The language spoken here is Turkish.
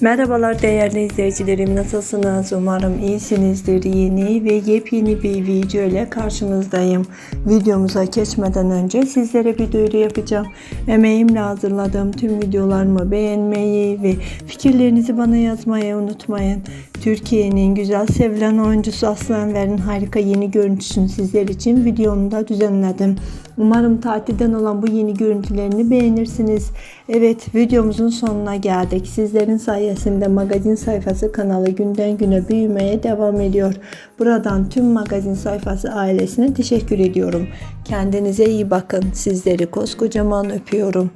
Merhabalar değerli izleyicilerim nasılsınız? Umarım iyisinizdir. Yeni ve yepyeni bir video ile karşınızdayım. Videomuza geçmeden önce sizlere bir duyuru yapacağım. Emeğimle hazırladığım tüm videolarımı beğenmeyi ve fikirlerinizi bana yazmayı unutmayın. Türkiye'nin güzel sevilen oyuncusu Aslı Enver'in harika yeni görüntüsünü sizler için videomu da düzenledim. Umarım tatilden olan bu yeni görüntülerini beğenirsiniz. Evet videomuzun sonuna geldik. Sizlerin sayesinde magazin sayfası kanalı günden güne büyümeye devam ediyor. Buradan tüm magazin sayfası ailesine teşekkür ediyorum. Kendinize iyi bakın. Sizleri koskocaman öpüyorum.